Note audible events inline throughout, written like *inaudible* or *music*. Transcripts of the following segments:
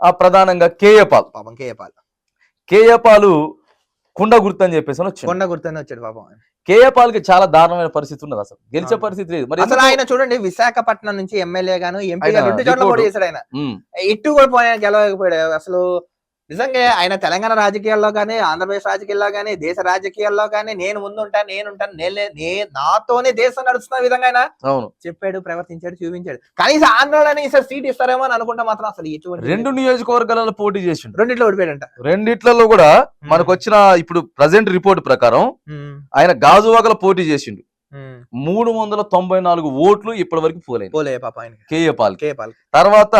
ఆ ప్రధానంగా కేఏపాల్ పాపం కేఏపాల్ కేఏపాలు కుండ గుర్తు అని చెప్పేసి అని వచ్చింది కొండ గుర్తని వచ్చాడు పాపం ఆయన. కేఏపాల్కి చాలా దారుణమైన పరిస్థితి ఉన్నది అసలు గెలిచే అవును. పరిస్థితి లేదు మరి అసలు ఎందుకు? ఆయన చూడండి విశాఖపట్నం నుంచి ఎమ్మెల్యే గాను ఎంపీ ఆయన రెండు చోట్ల రిపోర్టు. కూడా చేశాడు ఆయన ఉమ్, ఇటు కూడా పోయిన గెలవకపోయాడు అసలు నిజంగా ఆయన తెలంగాణ రాజకీయాల్లో కానీ ఆంధ్రప్రదేశ్ రాజకీయాల్లో కానీ దేశ రాజకీయాల్లో కానీ నేను ముందుంటాను నేను ఉంటాను నేను నాతోనే దేశం నడుస్తున్న విధంగా ఆయన అవును. చెప్పాడు ప్రవర్తించాడు చూపించాడు. కనీసం ఆంధ్రలోనే ఈసారి సీట్ ఇస్తారేమో అని అనుకుంటా మాత్రం అసలు రెండు నియోజకవర్గాలలో పోటీ చేసిండు. రెండిట్లో ఓడిపోయాడంట. రెండిట్లలో కూడా మనకు వచ్చిన ఇప్పుడు ప్రజెంట్ రిపోర్ట్ ప్రకారం ఆయన గాజువాకల పోటీ చేసిండు. మూడు వందల తొంభై నాలుగు ఓట్లు ఇప్పటి వరకు పోలేదు. పోలే పాప ఆయన కేఏపాల్ కేపాల్ తర్వాత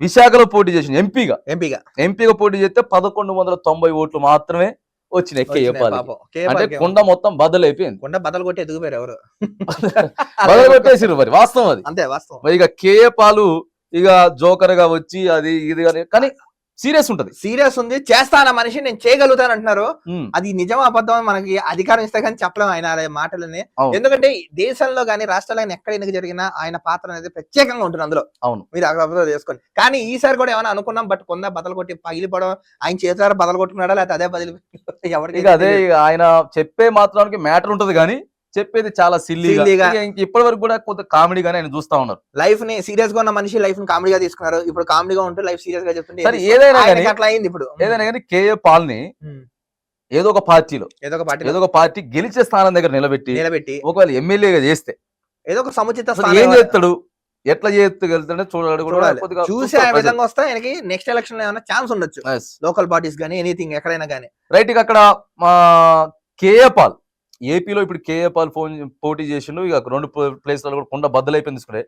విశాఖలో పోటీ చేసిండు ఎంపీగా. ఎంపీగా. ఎంపీగా పోటీ చేస్తే పదకొండు వందల తొంభై ఓట్లు మాత్రమే వచ్చినాయి కేఏపాల్ పాపం. అంటే కేపాల్ కుండ మొత్తం బద్దలైపోయింది కొండ బద్దలు కొట్టి ఎదుగుపోయారు ఎవరు? *laughs* బదలు కొట్టేసిరు మరి వాస్తవం అది. అంతే వాస్తవం. మరి ఇక కేఏ పాలు ఇక జోకర్గా వచ్చి అది ఇది కానీ సీరియస్ ఉంటది. సీరియస్ ఉంది. చేస్తాన మనిషి? నేను చేయగలుగుతాను అంటున్నారు. అది నిజం అబద్ధం మనకి అధికారం ఇస్తే కానీ చెప్పలేం ఆయన మాటలని. ఎందుకంటే దేశంలో కానీ రాష్ట్రాల్లో కానీ ఎక్కడ ఎందుకు జరిగినా ఆయన పాత్ర అనేది ప్రత్యేకంగా ఉంటుంది అందులో. అవును. మీరు అబ్జర్వ్ చేసుకోండి. కానీ ఈసారి కూడా ఏమైనా అనుకున్నాం బట్ కొంద బదలు కొట్టి పగిలిపోవడం ఆయన చేతులారా బదలు కొట్టుకున్నాడా లేకపోతే అదే బదిలి? ఎవరికి అదే ఆయన చెప్పే మాత్రానికి మ్యాటర్ ఉంటది కానీ చెప్పేది చాలా సిల్లీగా. ఇప్పటి వరకు కూడా కొంత కామెడీ గానే ఆయన చూస్తా ఉన్నారు లైఫ్ని సీరియస్గా ఉన్న మనిషి లైఫ్ని కామెడీగా తీసుకున్నారు ఇప్పుడు కామెడీగా ఉంటూ లైఫ్ సీరియస్గా చెప్తుంటే ఏది- ఏదైనా అట్లా అయింది ఇప్పుడు ఏదైనా కానీ కేఏ పాల్ని. ఏదో ఒక పార్టీలో ఏదో ఒక పార్టీ ఏదో ఒక పార్టీ గెలిచే స్థానం దగ్గర నిలబెట్టి నిలబెట్టి ఒకవేళ ఎమ్మెల్యేగా చేస్తే ఏదో ఒక సముచిత ఏం. చేస్తాడు ఎట్లా చేస్తాడు చూడాలి కూడా చూసి చూస్తారు ఆ. విధంగా వస్తే ఆయనకి నెక్స్ట్ ఎలక్షన్లో ఏమైనా ఛాన్స్ ఉండొచ్చు. లోకల్ పార్టీస్ కానీ ఎనీథింగ్ ఎక్కడైనా కానీ రైట్ ఇక అక్కడ కేఏ పాల్ ఏపీలో ఇప్పుడు కేఏ పాల్ ఫోన్ పోటీ చేసిండు. ఇక రెండు ప్లేస్లలో కూడా కొండ బద్దలైపోయింది తీసుకుంటే